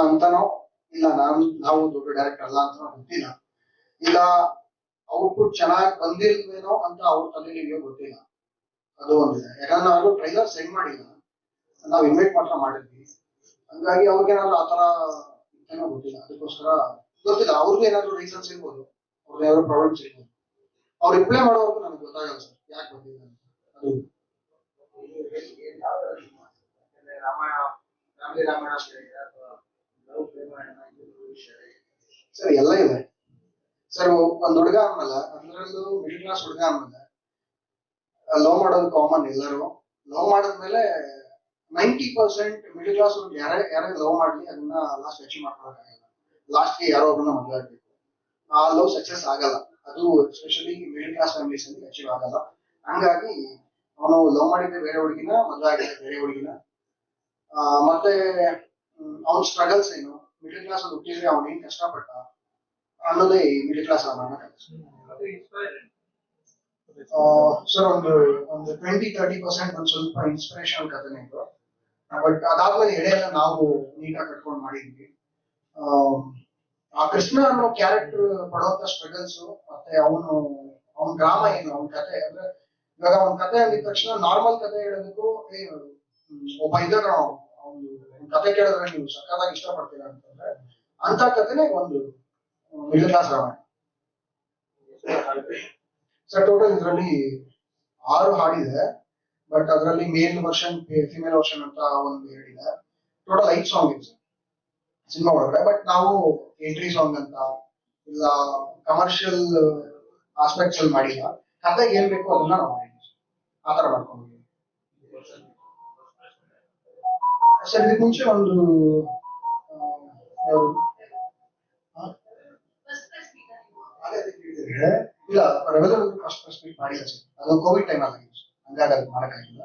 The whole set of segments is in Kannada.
ಅಂತಾನೋ? ಇಲ್ಲ, ನಾನು ನಾವು ದೊಡ್ಡ ಡೈರೆಕ್ಟರ್ ಅಲ್ಲ ಅಂತ ಗೊತ್ತಿಲ್ಲ ಇಲ್ಲ ಔಟ್ಪುಟ್ ಚೆನ್ನಾಗಿ ಬಂದಿಲ್ವೇನೋ ಅಂತ ಅವ್ರ ತಲೆಗೆ ಗೊತ್ತಿಲ್ಲ. ಅದು ಒಂದಿದೆ. ಯಾಕಂದ್ರೆ ನಾವು ಟ್ರೈಲರ್ ಸೆಂಡ್ ಮಾಡಿಲ್ಲ. ನಾವು ಇನ್ವೈಟ್ ಮಾತ್ರ ಮಾಡಿದ್ವಿ. ಹಂಗಾಗಿ ಅವ್ರಿಗೇನಾದ್ರು ಆತರ ಏನೋ ಗೊತ್ತಿಲ್ಲ. ಅದಕ್ಕೋಸ್ಕರ ಗೊತ್ತಿಲ್ಲ, ಅವ್ರಿಗೂ ಏನಾದ್ರು ರೀಸನ್ಸ್ ಇರ್ಬೋದು. ಅವ್ರಿಗೆ ಏನಾದ್ರು ಪ್ರಾಬ್ಲಮ್ಸ್ ಇರ್ಬೋದು. ಅವ್ರು ರಿಪ್ಲೈ ಮಾಡೋವರೆಗೂ ನನಗೆ ಗೊತ್ತಾಗಲ್ಲ ಸರ್, ಯಾಕೆ ಬಂದಿಲ್ಲ ಅದು. ರಾಮಾಯಣ ರಾಮಾಯಣ ಸರ್, ಎಲ್ಲ ಇದೆ. ಸರ್ ಒಂದ್ ಹುಡುಗ ಆದ್ಮೇಲೆ ಅದ್ರಲ್ಲೂ ಮಿಡಲ್ ಕ್ಲಾಸ್ ಹುಡುಗ ಆದ್ಮೇಲೆ ಲವ್ ಮಾಡೋದು ಕಾಮನ್ ಎಲ್ಲರೂ. ಲವ್ ಮಾಡಿದ್ಮೇಲೆ ನೈಂಟಿ ಪರ್ಸೆಂಟ್ ಮಿಡಲ್ ಕ್ಲಾಸ್ ಯಾರೇ ಯಾರೇ ಲವ್ ಮಾಡ್ಲಿ, ಅದನ್ನ ಲಾಸ್ಟ್ ಅಚೀವ್ ಮಾಡ್ಕೊಳಕ್ಕಾಗಲ್ಲ ಲಾಸ್ಟ್ಗೆ ಯಾರೋ ಒಬ್ಬನ ಮದುವೆ ಆ ಲವ್ ಸಕ್ಸಸ್ ಆಗಲ್ಲ. ಅದು ಎಸ್ಪೆಷಲಿ ಮಿಡಲ್ ಕ್ಲಾಸ್ ಫ್ಯಾಮಿಲೀಸ್ ಅಲ್ಲಿ ಅಚೀವ್ ಆಗಲ್ಲ. ಹಂಗಾಗಿ ಅವನು ಲವ್ ಮಾಡಿದ್ರೆ ಬೇರೆ ಹುಡುಗಿನ, ಮದುವೆ ಬೇರೆ ಹುಡುಗಿನ ಮತ್ತೆ ಅವನ ಸ್ಟ್ರಗಲ್ಸ್ ಏನು ಮಿಡಲ್ ಕ್ಲಾಸ್ ಅಲ್ಲಿ ಹುಟ್ಟಿದ್ರೆ ಅವ್ನು ಏನ್ ಕಷ್ಟಪಟ್ಟ ಅನ್ನೋದೇ ಮಿಡಲ್ ಕ್ಲಾಸ್ ಅವನ ಸರ್ ಒಂದು ಒಂದು ಟ್ವೆಂಟಿ ತರ್ಟಿ ಪರ್ಸೆಂಟ್ ಒಂದು ಸ್ವಲ್ಪ ಇನ್ಸ್ಪಿರೇಷನ್ ಕಥೆನೇ ಇದು. ಬಟ್ ಅದಾದ್ಮೇಲೆ ಎಡೆ ಎಲ್ಲ ನಾವು ನೀಟಾಗಿ ಕಟ್ಕೊಂಡು ಮಾಡಿದ್ವಿ. ಆಮ್, ಆ ಕೃಷ್ಣ ಅನ್ನೋ ಕ್ಯಾರೆಕ್ಟರ್ ಪಡುವಂತ ಸ್ಟ್ರಗಲ್ಸ್ ಮತ್ತೆ ಅವನು ಅವನ ಡ್ರಾಮಾ ಏನು ಅವನ ಕತೆ ಅಂದ್ರೆ ಇವಾಗ ಅವನ ಕತೆ ಅಂದಿದ ತಕ್ಷಣ ನಾರ್ಮಲ್ ಕತೆ ಹೇಳೋದಕ್ಕೂ ಒಬ್ಬ ಇದ್ದಾಗ ಅವ್ನು ಕತೆ ಕೇಳಿದ್ರೆ ನೀವು ಸಕ್ಕತ್ತಾಗಿ ಇಷ್ಟಪಡ್ತೀರಾ ಅಂತಂದ್ರೆ ಅಂತ ಕಥೆನೇ ಒಂದು middle class Ramayana sir total ಇದರಲ್ಲಿ ಆರು ಹಾಡಿದೆ ಬಟ್ ಅದರಲ್ಲಿ ಮೇಲ್ ವರ್ಷನ್ ಫಿಮೇಲ್ ವರ್ಷನ್ ಅಂತ ಒಂದು ಹೇಳಿದೆ. ಟೋಟಲ್ ಐದು ಸಾಂಗ್ ಇದೆ ಸರ್ ಸಿನಿಮಾ ಒಳಗಡೆ ಬಟ್ ನಾವು ಎಂಟ್ರಿ ಸಾಂಗ್ ಅಂತ ಇಲ್ಲ ಕಮರ್ಷಿಯಲ್ ಆಸ್ಪೆಕ್ಟ್ಸ್ ಅಲ್ಲಿ ಮಾಡಿಲ್ಲ. ಕತೆಗೆ ಏನ್ ಬೇಕು ಅದನ್ನ ನಾವು ಮಾಡಿದ್ವಿ ಆತರ ತರ ಸರ್ ಇದಕ್ಕೆ ಮುಂಚೆ ಒಂದು ಇಲ್ಲ ರೆವೆಲ್ಯೂರ್ ಫಸ್ಟ್ ಪ್ರೆಸ್ ಮೀಟ್ ಮಾಡಿಲ್ಲ ಸರ್ ಅದು ಕೋವಿಡ್ ಟೈಮ್ ಆಗಿದೆ. ಹಂಗಾಗಿ ಅದು ಮಾಡಕ್ಕಾಗಿಲ್ಲ.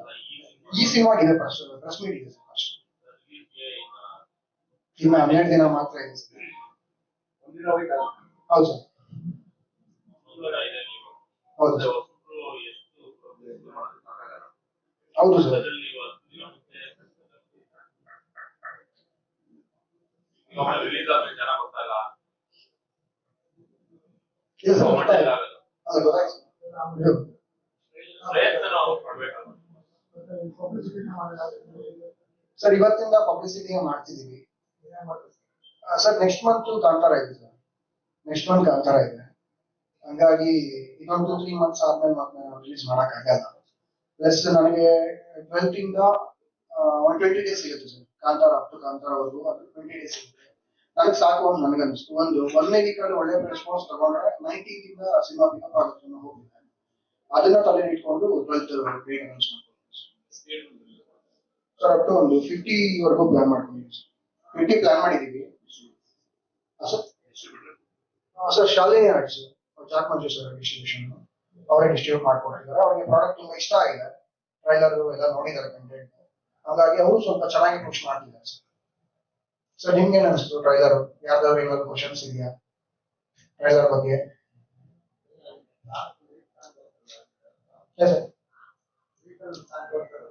ಈ ಸಿನಿಮಾ ಇದೆ ಪ್ರೆಸ್ ಮೀಟ್ ಇದೆ ಸರ್ ಫಸ್ಟ್ ಇನ್ನು ಹನ್ನೆರಡು ದಿನ ಮಾತ್ರ ಇದೆ ಸರ್. ಹೌದು ಸರ್. ಹೌದು ಸರ್. ಹೌದು ಸರ್. ಜನ ಗೊತ್ತಲ್ಲ ಸರ್ ಪ್ರಯತ್ನ ನಾವು ಇವತ್ತಿಂದ ಪಬ್ಲಿಸಿಟಿ ಮಾಡ್ತಿದೀವಿ. ಸರ್ ನೆಕ್ಸ್ಟ್ ಮಂತ್ ಕಾಂತಾರ ಇದೆ ಸರ್. ನೆಕ್ಸ್ಟ್ ಮಂತ್ ಕಾಂತಾರ ಇದೆ. ಹಂಗಾಗಿ ಇನ್ನೊಂದು ತ್ರೀ ಮಂತ್ಸ್ ಆದ್ಮೇಲೆ ಮತ್ತೆ ರಿಲೀಸ್ ಮಾಡಕ್ ಆಗಲ್ಲ. ಪ್ಲಸ್ ನನಗೆ ಟ್ವೆಲ್ತ್ ಇಂದ ಒನ್ ಟ್ವೆಂಟಿ ಡೇಸ್ ಸಿಗುತ್ತೆ ಸರ್. ಕಾಂತಾರ ಅಪ್ ಟು ಕಾಂತಾರವರೆಗೂ ಅದು ಟ್ವೆಂಟಿ ಡೇಸ್ ಸಿಗುತ್ತೆ. ನನಗೆ ಸಾಕು ಅಂತ ನನಗನ್ನಿಸ್ತು. ಒಂದು, ಒಂದನೇ ವೀಕ್ ಅಲ್ಲಿ ಒಳ್ಳೆ ರೆಸ್ಪಾನ್ಸ್ ತಗೊಂಡ್ರೆ ನೈನ್ಟೀನ್ ಇಂದ ಸಿನಿಮಾ ಪಿಕಪ್ ಆಗುತ್ತೆ ಅನ್ನೋ ಹೋಗಿದ್ದೆ ಅದನ್ನ ತಲೆ ಇಟ್ಕೊಂಡು ಟ್ವೆಲ್ತ್ ಗ್ರೇಡ್ ಅನೌನ್ಸ್ ಮಾಡ್ಕೊಂಡು ಸರ್ ಅಪ್ ಟು ಒಂದು ಫಿಫ್ಟಿ ವರೆಗೂ ಪ್ಲಾನ್ ಮಾಡ್ಕೊಂಡಿದ್ದೀವಿ ಫಿಫ್ಟಿ ಪ್ಲಾನ್ ಮಾಡಿದ್ದೀವಿ. Sir sir Shalini arts Jack Manju sir distribution ಅವರೇ ಡಿಸ್ಟ್ರಿಬ್ಯೂಟ್ ಮಾಡ್ಕೊಂಡಿದ್ದಾರೆ. ಅವ್ರಿಗೆ ಪ್ರಾಡಕ್ಟ್ ತುಂಬಾ ಇಷ್ಟ ಆಗಿದೆ. ಟ್ರೈಲರ್ ಎಲ್ಲ ನೋಡಿದ್ದಾರೆ ಕಂಟೆಂಟ್ ಹಾಗಾಗಿ ಅವರು ಸ್ವಲ್ಪ ಚೆನ್ನಾಗಿ ಪುಷ್ ಮಾಡ್ತಿದ್ದಾರೆ ಸರ್ ಸರ್ ನಿಮ್ಗೆ ಅನಿಸ್ತು ಟ್ರೈಲರ್ ಯಾವ್ದಾದ್ರು ಏನಾದ್ರು ಕ್ವಶನ್ಸ್ ಇದೆಯಾ? ಟ್ರೈಲರ್ ಬಗ್ಗೆ?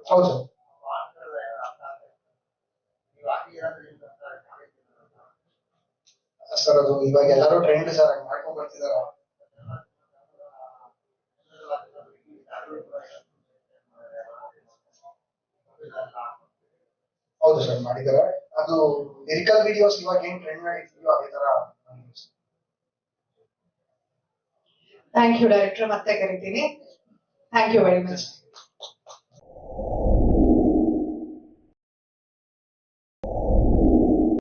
ಹೌದು ಸರ್ ಅದು ಇವಾಗ ಎಲ್ಲರೂ ಟ್ರೆಂಡ್ ಸರ್ ಹಂಗ್ ಮಾಡ್ಕೊಂಡ್ ಬರ್ತಿದಾರ. ಹೌದು ಸರ್ ಮಾಡಿದ್ದಾರೆ ಅದು ಲಿರಿಕಲ್ ವಿಡಿಯೋಸ್ ಇವಾಗ ಏನ್ ಟ್ರೆಂಡ್ ನಡೀತಿದೆಯೋ ಅದೇ ತರ ಥ್ಯಾಂಕ್ ಯು ಡೈರೆಕ್ಟರ್ ಮತ್ತೆ ಕರಿತೀನಿ. Thank you very much